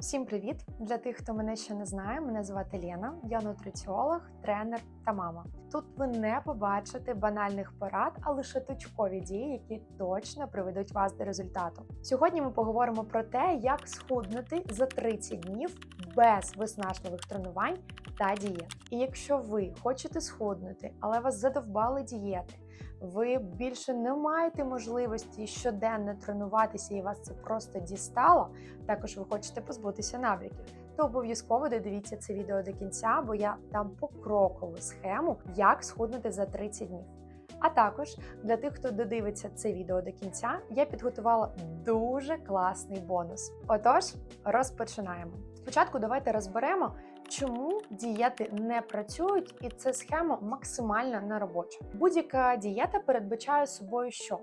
Всім привіт! Для тих, хто мене ще не знає, мене звати Лена, я нутриціолог, тренер та мама. Тут ви не побачите банальних порад, а лише точкові дії, які точно приведуть вас до результату. Сьогодні ми поговоримо про те, як схуднути за 30 днів без виснажливих тренувань та дієт. І якщо ви хочете схуднути, але вас задовбали дієти, ви більше не маєте можливості щоденно тренуватися, і вас це просто дістало. Також ви хочете позбутися набряків, то обов'язково додивіться це відео до кінця, бо я дам покрокову схему, як схуднути за 30 днів. А також для тих, хто додивиться це відео до кінця, я підготувала дуже класний бонус. Отож, розпочинаємо. Спочатку давайте розберемо, чому дієти не працюють, і ця схема максимально неробоча. Будь-яка дієта передбачає собою що?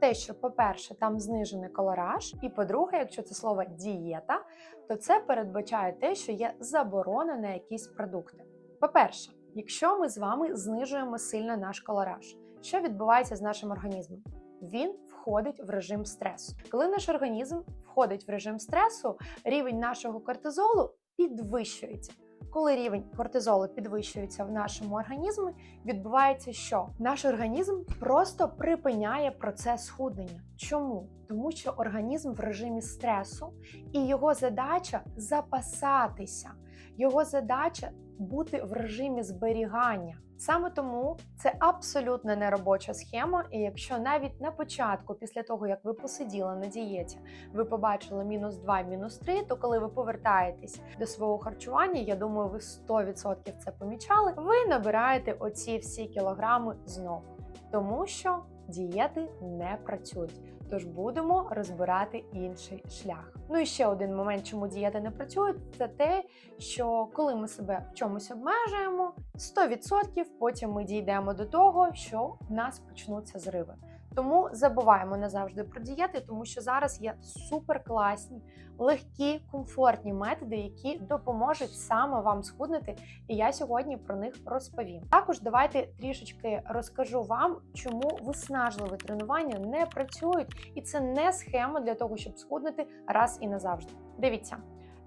Те, що, по-перше, там знижений колораж, і по-друге, якщо це слово дієта, то це передбачає те, що є заборона на якісь продукти. По-перше, якщо ми з вами знижуємо сильно наш колораж, що відбувається з нашим організмом? Він входить в режим стресу. Коли наш організм входить в режим стресу, рівень нашого кортизолу підвищується. Коли рівень кортизолу підвищується в нашому організмі, відбувається що? Наш організм просто припиняє процес схуднення. Чому? Тому що організм в режимі стресу, і його задача запасатися, його задача бути в режимі зберігання. Саме тому це абсолютно неробоча схема. І якщо навіть на початку, після того як ви посиділи на дієті, ви побачили мінус 2, мінус 3, то коли ви повертаєтесь до свого харчування, я думаю, ви 100% це помічали. Ви набираєте оці всі кілограми знову, тому що дієти не працюють. Тож будемо розбирати інший шлях. Ну і ще один момент, чому дієти не працюють, це те, що коли ми себе в чомусь обмежуємо, 100% потім ми дійдемо до того, що в нас почнуться зриви. Тому забуваємо назавжди про дієти, тому що зараз є суперкласні, легкі, комфортні методи, які допоможуть саме вам схуднути. І я сьогодні про них розповім. Також давайте трішечки розкажу вам, чому виснажливі тренування не працюють, і це не схема для того, щоб схуднути раз і назавжди. Дивіться,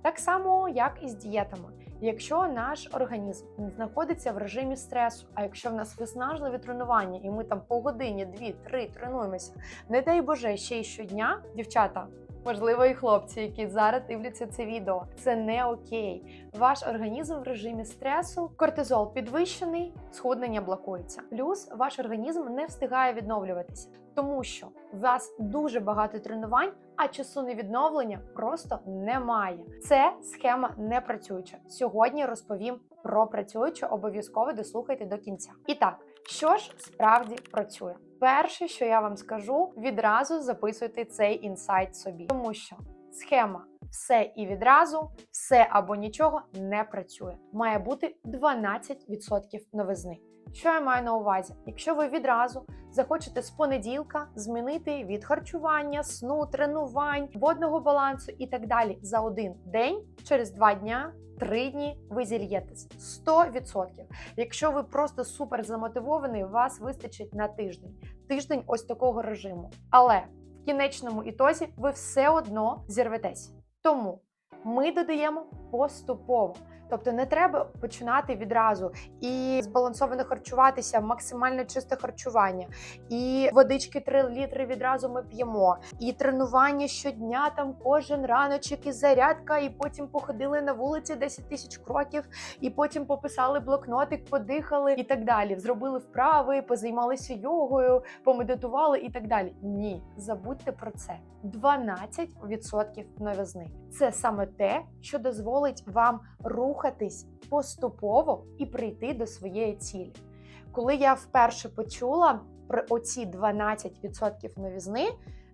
так само, як і з дієтами. Якщо наш організм знаходиться в режимі стресу, а якщо в нас виснажливі тренування, і ми там по годині, дві-три тренуємося, не дай Боже, ще й щодня, дівчата. Можливо, і хлопці, які зараз дивляться це відео, це не окей. Ваш організм в режимі стресу, кортизол підвищений, схуднення блокується. Плюс ваш організм не встигає відновлюватися, тому що у вас дуже багато тренувань, а часу на відновлення просто немає. Це схема не працююча. Сьогодні розповім про працюючу, обов'язково дослухайте до кінця. І так, що ж справді працює? Перше, що я вам скажу, відразу записуйте цей інсайт собі, тому що схема все і відразу, все або нічого не працює. Має бути 12% новизни. Що я маю на увазі? Якщо ви відразу захочете з понеділка змінити від харчування, сну, тренувань, водного балансу і так далі за один день, через два дня. Три дні ви зільєтесь 100%. Якщо ви просто супер замотивований, вас вистачить на тиждень. Тиждень ось такого режиму. Але в кінечному ітозі ви все одно зірветесь. Тому ми додаємо поступово. Тобто не треба починати відразу і збалансовано харчуватися, максимально чисте харчування, і водички 3 літри відразу ми п'ємо, і тренування щодня, там кожен раночок і зарядка, і потім походили на вулиці 10 тисяч кроків, і потім пописали блокнотик, подихали і так далі. Зробили вправи, позаймалися йогою, помедитували і так далі. Ні, забудьте про це. 12% новизни. Це саме те, що дозволить вам рухатись поступово і прийти до своєї цілі. Коли я вперше почула про оці 12% новізни,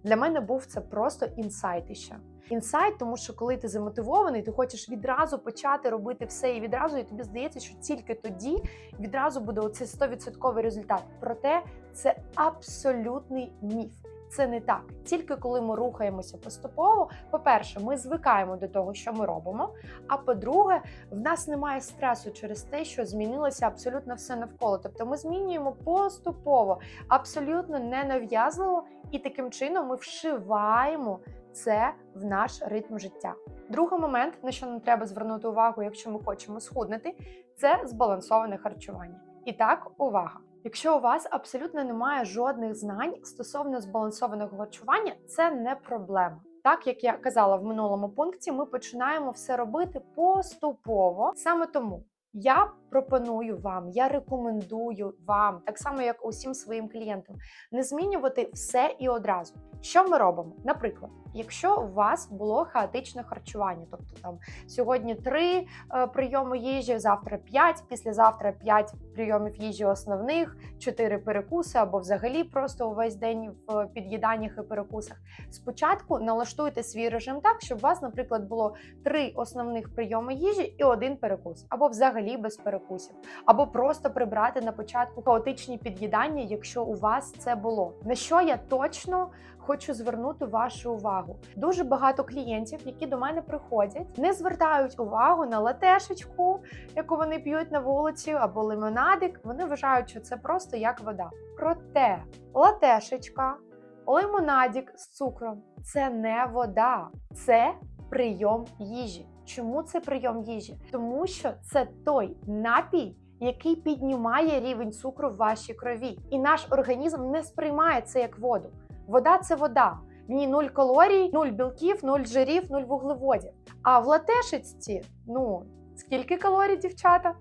для мене був це просто інсайт іще. Інсайт, тому що коли ти замотивований, ти хочеш відразу почати робити все і відразу, і тобі здається, що тільки тоді відразу буде оцей 100% результат. Проте це абсолютний міф. Це не так. Тільки коли ми рухаємося поступово, по-перше, ми звикаємо до того, що ми робимо. А по-друге, в нас немає стресу через те, що змінилося абсолютно все навколо. Тобто ми змінюємо поступово, абсолютно ненав'язливо, і таким чином ми вшиваємо це в наш ритм життя. Другий момент, на що нам треба звернути увагу, якщо ми хочемо схуднути, це збалансоване харчування. І так, увага! Якщо у вас абсолютно немає жодних знань стосовно збалансованого харчування, це не проблема. Так як я казала в минулому пункті, ми починаємо все робити поступово. Саме тому я пропоную вам, я рекомендую вам, так само як усім своїм клієнтам, не змінювати все і одразу. Що ми робимо? Наприклад, якщо у вас було хаотичне харчування, тобто там сьогодні три е, прийоми їжі, завтра 5, післязавтра 5 прийомів їжі основних, 4 перекуси або взагалі просто увесь день в під'їданнях і перекусах. Спочатку налаштуйте свій режим так, щоб у вас, наприклад, було три основних прийоми їжі і один перекус, або взагалі без перекусів, або просто прибрати на початку хаотичні під'їдання, якщо у вас це було. На що я точно хочу звернути вашу увагу. Дуже багато клієнтів, які до мене приходять, не звертають увагу на латешечку, яку вони п'ють на вулиці, або лимонадик. Вони вважають, що це просто як вода. Проте латешечка, лимонадик з цукром це не вода, це прийом їжі. Чому це прийом їжі? Тому що це той напій. Який піднімає рівень цукру в вашій крові, і наш організм не сприймає це як воду. Вода це вода. В ній нуль калорій, нуль білків, нуль жирів, нуль вуглеводів. А в латешечці, ну скільки калорій, дівчата?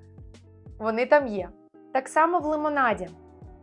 Вони там є. Так само в лимонаді.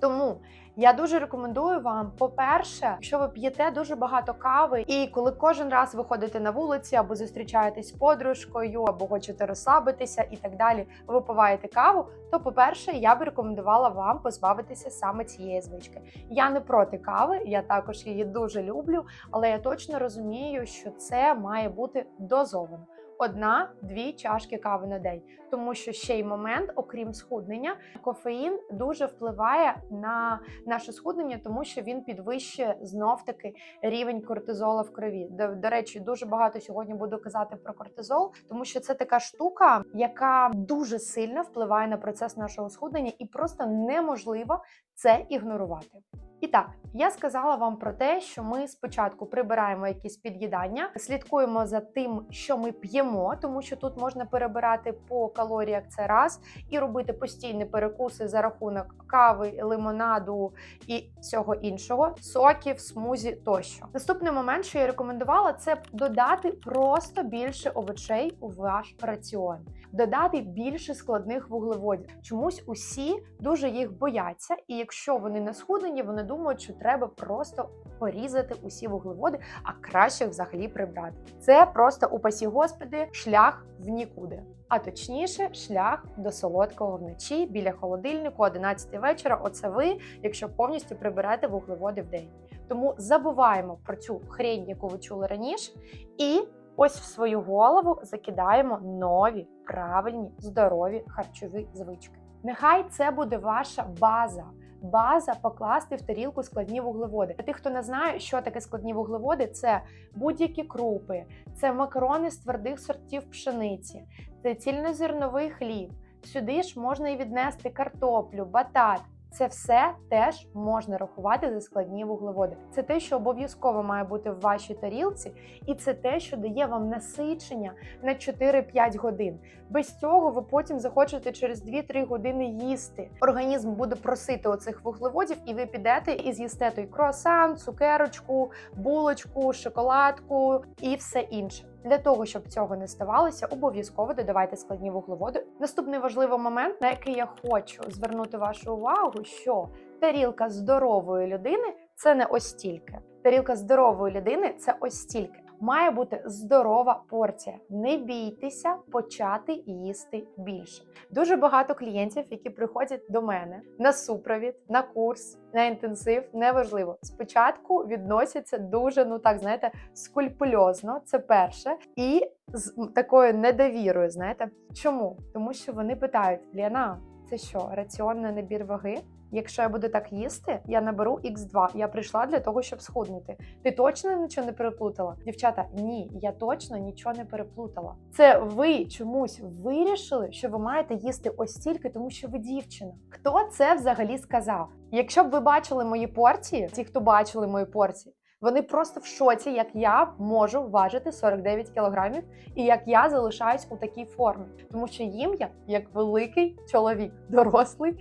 Тому я дуже рекомендую вам, по-перше, якщо ви п'єте дуже багато кави, і коли кожен раз виходите на вулиці або зустрічаєтесь з подружкою, або хочете розслабитися і так далі, випиваєте каву, то, по-перше, я би рекомендувала вам позбавитися саме цієї звички. Я не проти кави, я також її дуже люблю, але я точно розумію, що це має бути дозовано. Одна-дві чашки кави на день, тому що ще й момент, окрім схуднення, кофеїн дуже впливає на наше схуднення, тому що він підвищує знов таки рівень кортизола в крові. До, до речі, дуже багато сьогодні буду казати про кортизол, тому що це така штука, яка дуже сильно впливає на процес нашого схуднення, і просто неможливо це ігнорувати. І так, я сказала вам про те, що ми спочатку прибираємо якісь під'їдання, слідкуємо за тим, що ми п'ємо, тому що тут можна перебирати по калоріях це раз, і робити постійні перекуси за рахунок кави, лимонаду і всього іншого, соків, смузі тощо. Наступний момент, що я рекомендувала, це додати просто більше овочей у ваш раціон, додати більше складних вуглеводів. Чомусь усі дуже їх бояться, і якщо вони не схудені, вони думають, що треба просто порізати усі вуглеводи, а краще взагалі прибрати. Це просто упасі господи, шлях в нікуди. А точніше, шлях до солодкого вночі біля холодильнику, 11 вечора. Оце ви, якщо повністю приберете вуглеводи в день. Тому забуваємо про цю хрень, яку ви чули раніше, і ось в свою голову закидаємо нові правильні здорові харчові звички. Нехай це буде ваша база. База покласти в тарілку складні вуглеводи. Для тих, хто не знає, що таке складні вуглеводи, це будь-які крупи, це макарони з твердих сортів пшениці, це цільнозерновий хліб. Сюди ж можна і віднести картоплю, батат. Це все теж можна рахувати за складні вуглеводи. Це те, що обов'язково має бути в вашій тарілці, і це те, що дає вам насичення на 4-5 годин. Без цього ви потім захочете через 2-3 години їсти. Організм буде просити оцих вуглеводів, і ви підете і з'їсте той круасан, цукерочку, булочку, шоколадку і все інше. Для того щоб цього не ставалося, обов'язково додавайте складні вуглеводи. Наступний важливий момент, на який я хочу звернути вашу увагу, що тарілка здорової людини це не ось стільки. Тарілка здорової людини це ось стільки. Має бути здорова порція. Не бійтеся почати їсти більше. Дуже багато клієнтів, які приходять до мене на супровід, на курс, на інтенсив, неважливо. Спочатку відносяться дуже, ну так знаєте, скульпульозно. Це перше, і з такою недовірою. Знаєте, чому? Тому що вони питають: Ліана, це що, раціонний набір ваги? Якщо я буду так їсти, я наберу Х2. Я прийшла для того, щоб схуднути. Ти точно нічого не переплутала? Дівчата, ні, я точно нічого не переплутала. Це ви чомусь вирішили, що ви маєте їсти ось стільки, тому що ви дівчина. Хто це взагалі сказав? Якщо б ви бачили мої порції, ті, хто бачили мої порції, Вони просто в шоці, як я можу важити 49 кілограмів і як я залишаюсь у такій формі, тому що їм я як великий чоловік, дорослий,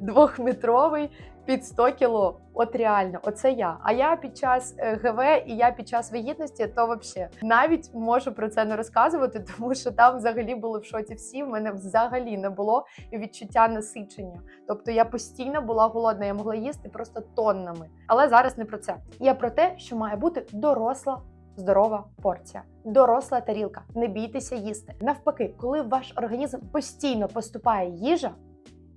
двохметровий. Під 100 кіло, от реально, оце я. А я під час е, ГВ і я під час вагітності, то взагалі навіть можу про це не розказувати, тому що там взагалі були в шоці всі. В мене взагалі не було відчуття насичення. Тобто я постійно була голодна, я могла їсти просто тоннами. Але зараз не про це. Я про те, що має бути доросла. Здорова порція, доросла тарілка. Не бійтеся їсти. Навпаки, коли в ваш організм постійно поступає їжа,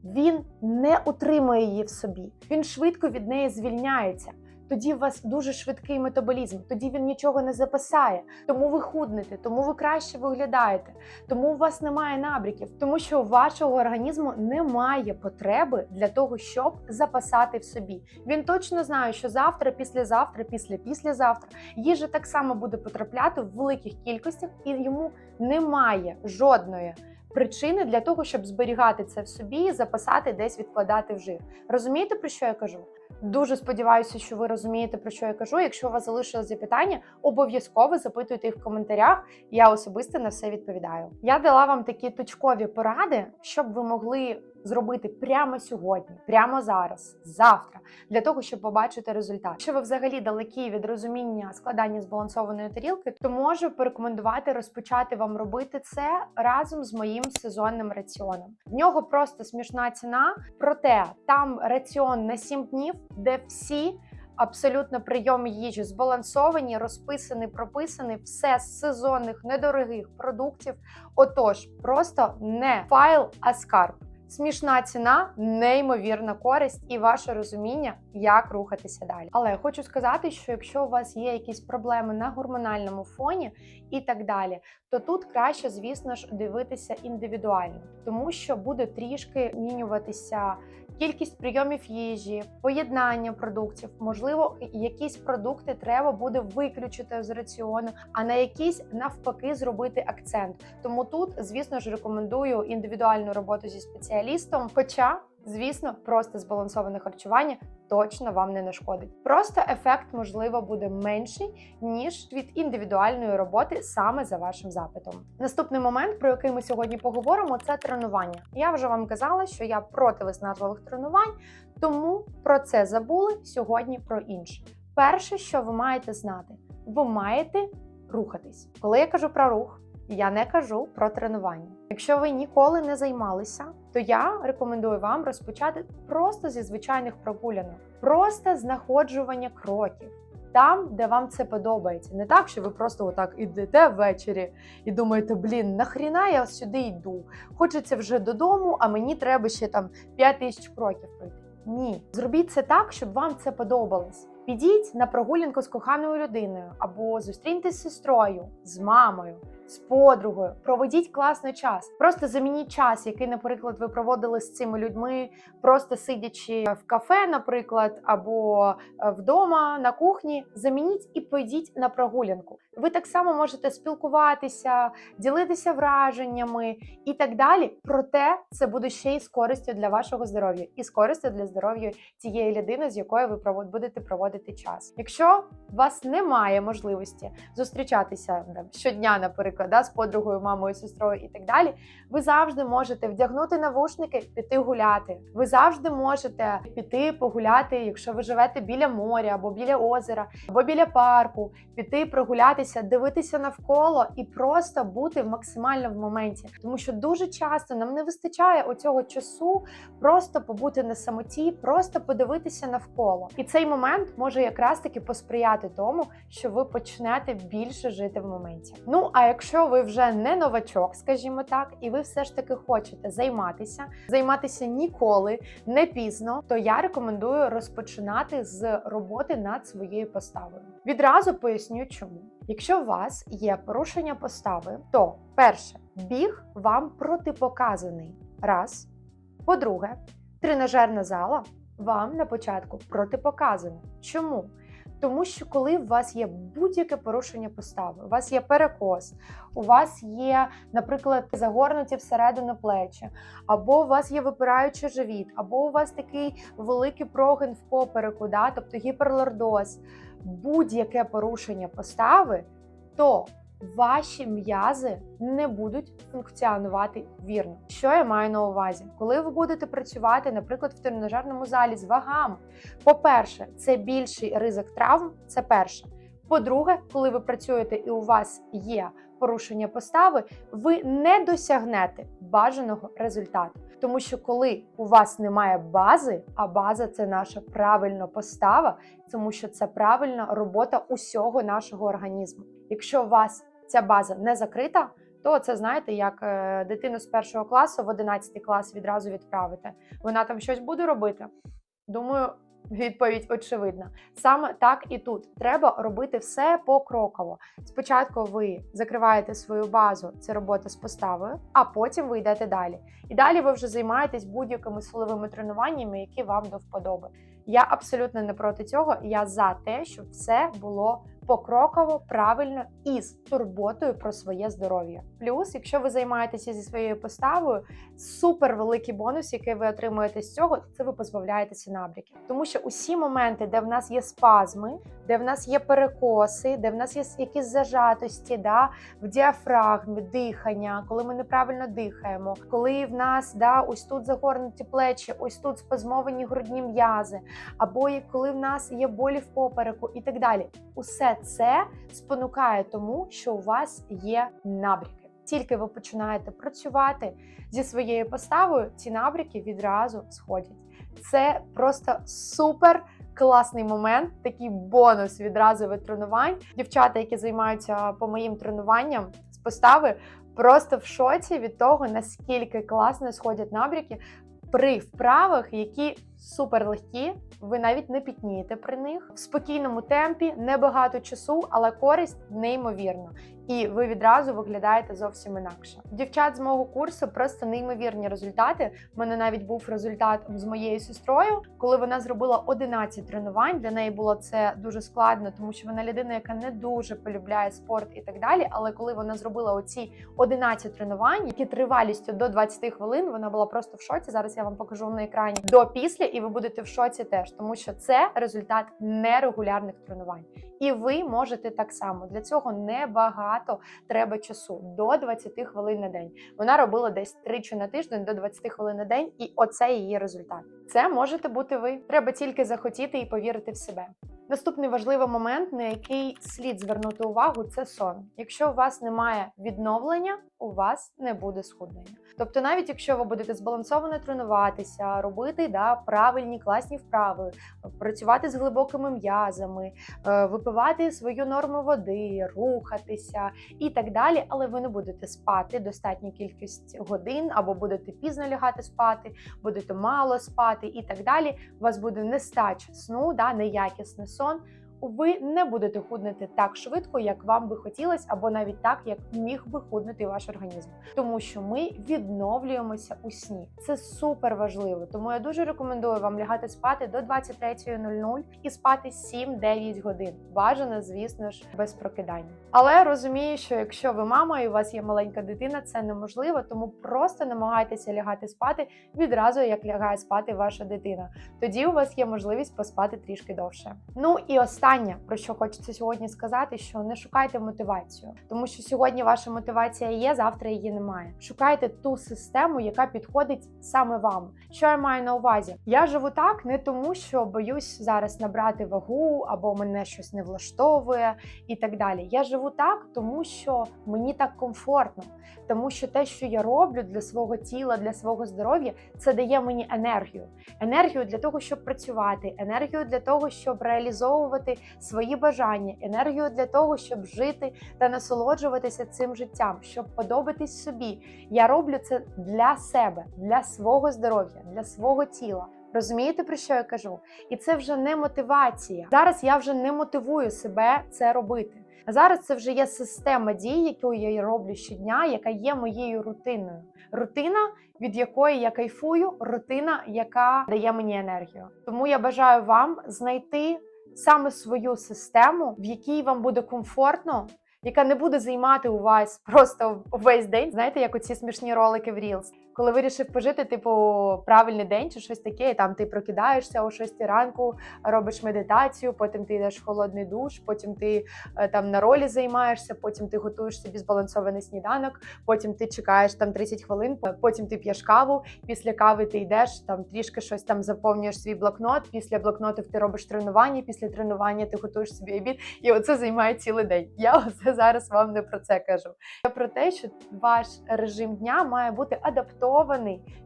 він не утримує її в собі, він швидко від неї звільняється. Тоді у вас дуже швидкий метаболізм, тоді він нічого не запасає, тому ви худнете, тому ви краще виглядаєте, тому у вас немає набріків, тому що у вашого організму немає потреби для того, щоб запасати в собі. Він точно знає, що завтра, післязавтра, після післязавтра їжа так само буде потрапляти в великих кількостях, і йому немає жодної причини для того, щоб зберігати це в собі, запасати десь відкладати в жир. Розумієте, про що я кажу? Дуже сподіваюся, що ви розумієте, про що я кажу. Якщо у вас залишилось запитання, обов'язково запитуйте їх в коментарях. Я особисто на все відповідаю. Я дала вам такі точкові поради, щоб ви могли зробити прямо сьогодні, прямо зараз, завтра, для того, щоб побачити результат. Якщо ви взагалі далекі від розуміння складання збалансованої тарілки, то можу порекомендувати розпочати вам робити це разом з моїм сезонним раціоном. В нього просто смішна ціна, проте там раціон на 7 днів, де всі. Абсолютно прийоми їжі збалансовані, розписані, прописані, все з сезонних недорогих продуктів. Отож, просто не файл, а скарб. Смішна ціна, неймовірна користь і ваше розуміння, як рухатися далі. Але я хочу сказати, що якщо у вас є якісь проблеми на гормональному фоні і так далі, то тут краще, звісно ж, дивитися індивідуально, тому що буде трішки змінюватися. Кількість прийомів їжі, поєднання продуктів, можливо, якісь продукти треба буде виключити з раціону, а на якісь навпаки зробити акцент. Тому тут, звісно ж, рекомендую індивідуальну роботу зі спеціалістом. Хоча, звісно, просто збалансоване харчування точно вам не нашкодить. Просто ефект, можливо, буде менший ніж від індивідуальної роботи саме за вашим запитом. Наступний момент, про який ми сьогодні поговоримо, це тренування. Я вже вам казала, що я проти виснажливих тренувань, тому про це забули сьогодні про інше. Перше, що ви маєте знати, ви маєте рухатись. Коли я кажу про рух, я не кажу про тренування. Якщо ви ніколи не займалися, то я рекомендую вам розпочати просто зі звичайних прогулянок, просто знаходжування кроків. Там, де вам це подобається, не так, що ви просто отак ідете ввечері і думаєте, блін, нахріна я сюди йду. Хочеться вже додому, а мені треба ще там 5 тисяч кроків пройти. Ні, зробіть це так, щоб вам це подобалось. Підіть на прогулянку з коханою людиною або зустріньтесь з сестрою, з мамою, з подругою. Проведіть класний час. Просто замініть час, який, наприклад, ви проводили з цими людьми, просто сидячи в кафе, наприклад, або е, вдома на кухні. Замініть і поїдіть на прогулянку. Ви так само можете спілкуватися, ділитися враженнями і так далі. Проте це буде ще й з користю для вашого здоров'я і з користю для здоров'я тієї людини, з якою ви будете проводити час. Якщо у вас немає можливості зустрічатися щодня, наприклад, да, з подругою, мамою, сестрою і так далі, ви завжди можете вдягнути навушники, піти гуляти. Ви завжди можете піти погуляти, якщо ви живете біля моря або біля озера, або біля парку, піти прогулятися, дивитися навколо і просто бути максимально в моменті, тому що дуже часто нам не вистачає оцього часу просто побути на самоті, просто подивитися навколо. І цей момент може якраз таки посприяти тому, що ви почнете більше жити в моменті. Ну а якщо ви вже не новачок, скажімо так, і ви все ж таки хочете займатися, займатися ніколи не пізно, то я рекомендую розпочинати з роботи над своєю поставою. Відразу поясню, чому. Якщо у вас є порушення постави, то перше біг вам протипоказаний. Раз. По-друге, тренажерна зала вам на початку протипоказана. Чому? Тому що коли у вас є будь-яке порушення постави, у вас є перекос, у вас є, наприклад, загорнуті всередину плечі, або у вас є випираючий живіт, або у вас такий великий прогин в попереку, да? тобто гіперлордоз. Будь-яке порушення постави, то ваші м'язи не будуть функціонувати вірно. Що я маю на увазі? Коли ви будете працювати, наприклад, в тренажерному залі з вагами, по-перше, це більший ризик травм. Це перше. По-друге, коли ви працюєте і у вас є порушення постави, ви не досягнете бажаного результату. Тому що коли у вас немає бази, а база це наша правильна постава, тому що це правильна робота усього нашого організму. Якщо у вас ця база не закрита, то це знаєте, як е, дитину з першого класу в 11 клас відразу відправити. Вона там щось буде робити. Думаю, відповідь очевидна. Саме так і тут треба робити все покроково. Спочатку ви закриваєте свою базу, це робота з поставою, а потім ви йдете далі. І далі ви вже займаєтесь будь-якими силовими тренуваннями, які вам до вподоби. Я абсолютно не проти цього. Я за те, щоб все було покроково, правильно і з турботою про своє здоров'я. Плюс, якщо ви займаєтеся зі своєю поставою, супер великий бонус, який ви отримуєте з цього, це ви позбавляєтеся набряків. Тому що усі моменти, де в нас є спазми, де в нас є перекоси, де в нас є якісь зажатості, да, в діафрагмі, дихання, коли ми неправильно дихаємо, коли в нас да, ось тут загорнуті плечі, ось тут спазмовані грудні м'язи, або коли в нас є болі в попереку і так далі. Усе це спонукає тому, що у вас є набряки. Тільки ви починаєте працювати зі своєю поставою, ці набряки відразу сходять. Це просто супер класний момент, такий бонус відразу від тренувань. Дівчата, які займаються по моїм тренуванням з постави, просто в шоці від того, наскільки класно сходять набряки при вправах, які супер легкі. Ви навіть не пітнієте при них в спокійному темпі, небагато часу, але користь неймовірна. І ви відразу виглядаєте зовсім інакше. Дівчат з мого курсу просто неймовірні результати. У мене навіть був результат з моєю сестрою, коли вона зробила 11 тренувань. Для неї було це дуже складно, тому що вона людина, яка не дуже полюбляє спорт і так далі. Але коли вона зробила оці 11 тренувань, які тривалістю до 20 хвилин, вона була просто в шоці. Зараз я вам покажу на екрані до після, і ви будете в шоці теж, тому що це результат нерегулярних тренувань. І ви можете так само. Для цього небагато треба часу до 20 хвилин на день. Вона робила десь тричі на тиждень до 20 хвилин на день, і оце її результат. Це можете бути ви. Треба тільки захотіти і повірити в себе. Наступний важливий момент, на який слід звернути увагу, це сон. Якщо у вас немає відновлення, у вас не буде схуднення. Тобто, навіть якщо ви будете збалансовано тренуватися, робити да, правильні класні вправи, працювати з глибокими м'язами, е, випивати свою норму води, рухатися і так далі, але ви не будете спати достатню кількість годин, або будете пізно лягати спати, будете мало спати і так далі. У вас буде нестача сну, да, неякісний сон. Ви не будете худнути так швидко, як вам би хотілося, або навіть так, як міг би худнути ваш організм, тому що ми відновлюємося у сні. Це супер важливо. Тому я дуже рекомендую вам лягати спати до 23.00 і спати 7-9 годин. Бажано, звісно ж, без прокидання. Але розумію, що якщо ви мама і у вас є маленька дитина, це неможливо, тому просто намагайтеся лягати спати відразу, як лягає спати ваша дитина. Тоді у вас є можливість поспати трішки довше. Ну і останнє, про що хочеться сьогодні сказати, що не шукайте мотивацію, тому що сьогодні ваша мотивація є, завтра її немає. Шукайте ту систему, яка підходить саме вам. Що я маю на увазі? Я живу так не тому, що боюсь зараз набрати вагу або мене щось не влаштовує і так далі. Я живу так, тому що мені так комфортно, тому що те, що я роблю для свого тіла, для свого здоров'я, це дає мені енергію. Енергію для того, щоб працювати, енергію для того, щоб реалізовувати свої бажання, енергію для того, щоб жити та насолоджуватися цим життям, щоб подобатись собі. Я роблю це для себе, для свого здоров'я, для свого тіла. Розумієте, про що я кажу? І це вже не мотивація. Зараз я вже не мотивую себе це робити. Зараз це вже є система дій, яку я роблю щодня, яка є моєю рутиною. Рутина, від якої я кайфую, рутина, яка дає мені енергію. Тому я бажаю вам знайти саме свою систему, в якій вам буде комфортно. Яка не буде займати у вас просто весь день, знаєте, як оці смішні ролики в Reels. Коли вирішив пожити, типу, правильний день чи щось таке, і там ти прокидаєшся о 6 ранку, робиш медитацію, потім ти йдеш в холодний душ, потім ти е, там на ролі займаєшся, потім ти готуєш собі збалансований сніданок, потім ти чекаєш там 30 хвилин, потім ти п'єш каву. Після кави ти йдеш там трішки щось там заповнюєш свій блокнот. Після блокнотів ти робиш тренування. Після тренування ти готуєш собі обід, і оце займає цілий день. Я оце зараз вам не про це кажу. Я про те, що ваш режим дня має бути адаптований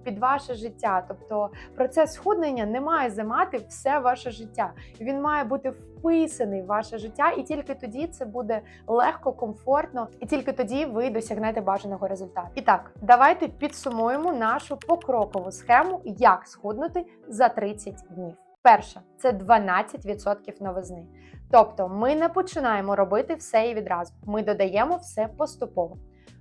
під ваше життя. Тобто процес схуднення не має займати все ваше життя. Він має бути вписаний в ваше життя, і тільки тоді це буде легко, комфортно, і тільки тоді ви досягнете бажаного результату. І так, давайте підсумуємо нашу покрокову схему, як схуднути за 30 днів. Перше це 12% новизни. Тобто ми не починаємо робити все і відразу. Ми додаємо все поступово.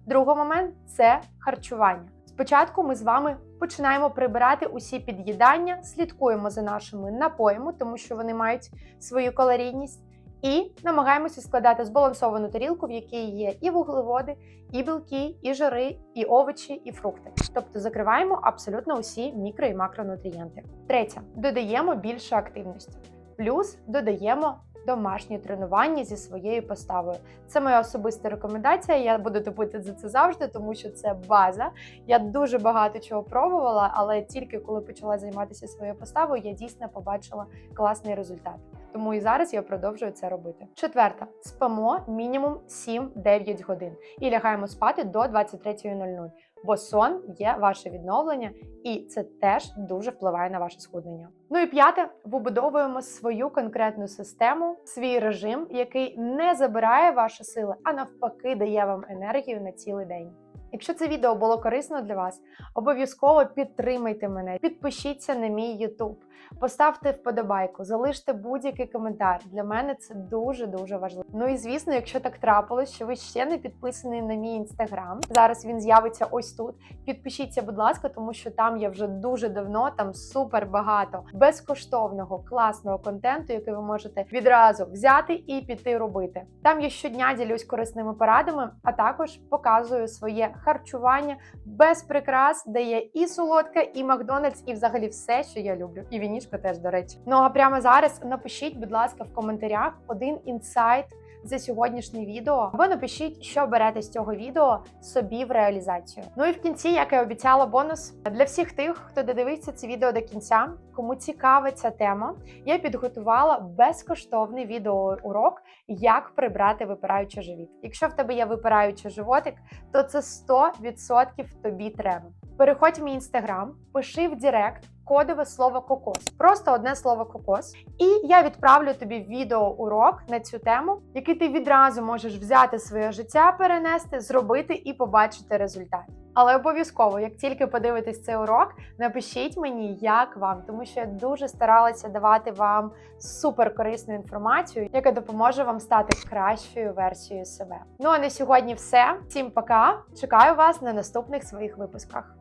Другий момент це харчування. Спочатку ми з вами починаємо прибирати усі під'їдання, слідкуємо за нашими напоями, тому що вони мають свою калорійність, і намагаємося складати збалансовану тарілку, в якій є і вуглеводи, і білки, і жири, і овочі, і фрукти. Тобто закриваємо абсолютно усі мікро і макронутрієнти. Третє додаємо більше активності, плюс додаємо домашні тренування зі своєю поставою. Це моя особиста рекомендація. Я буду топити за це завжди, тому що це база. Я дуже багато чого пробувала, але тільки коли почала займатися своєю поставою, я дійсно побачила класний результат. Тому і зараз я продовжую це робити. Четверта, спимо мінімум 7-9 годин і лягаємо спати до 23.00, бо сон є ваше відновлення, і це теж дуже впливає на ваше схуднення. Ну і п'яте, вибудовуємо свою конкретну систему, свій режим, який не забирає ваші сили, а навпаки дає вам енергію на цілий день. Якщо це відео було корисно для вас, обов'язково підтримайте мене, підпишіться на мій YouTube, поставте вподобайку, залиште будь-який коментар. Для мене це дуже дуже важливо. Ну і звісно, якщо так трапилось, що ви ще не підписані на мій інстаграм, зараз він з'явиться ось тут. Підпишіться, будь ласка, тому що там я вже дуже давно, там супер багато безкоштовного класного контенту, який ви можете відразу взяти і піти робити. Там я щодня ділюсь корисними порадами, а також показую своє харчування без прикрас, де є і солодка, і Макдональдс, і взагалі все, що я люблю. І вінішко теж, до речі. Ну а прямо зараз напишіть, будь ласка, в коментарях один інсайт за сьогоднішнє відео, або напишіть, що берете з цього відео собі в реалізацію. Ну і в кінці, як і обіцяла, бонус для всіх тих, хто додивився це відео до кінця, кому цікава ця тема, я підготувала безкоштовний відеоурок, як прибрати випираючий живіт. Якщо в тебе є випираючий животик, то це 100% тобі треба. Переходь в мій інстаграм, пиши в Директ кодове слово кокос. Просто одне слово кокос. І я відправлю тобі відеоурок на цю тему, який ти відразу можеш взяти своє життя, перенести, зробити і побачити результат. Але обов'язково, як тільки подивитесь цей урок, напишіть мені, як вам, тому що я дуже старалася давати вам суперкорисну інформацію, яка допоможе вам стати кращою версією себе. Ну а на сьогодні все. Всім пока! Чекаю вас на наступних своїх випусках.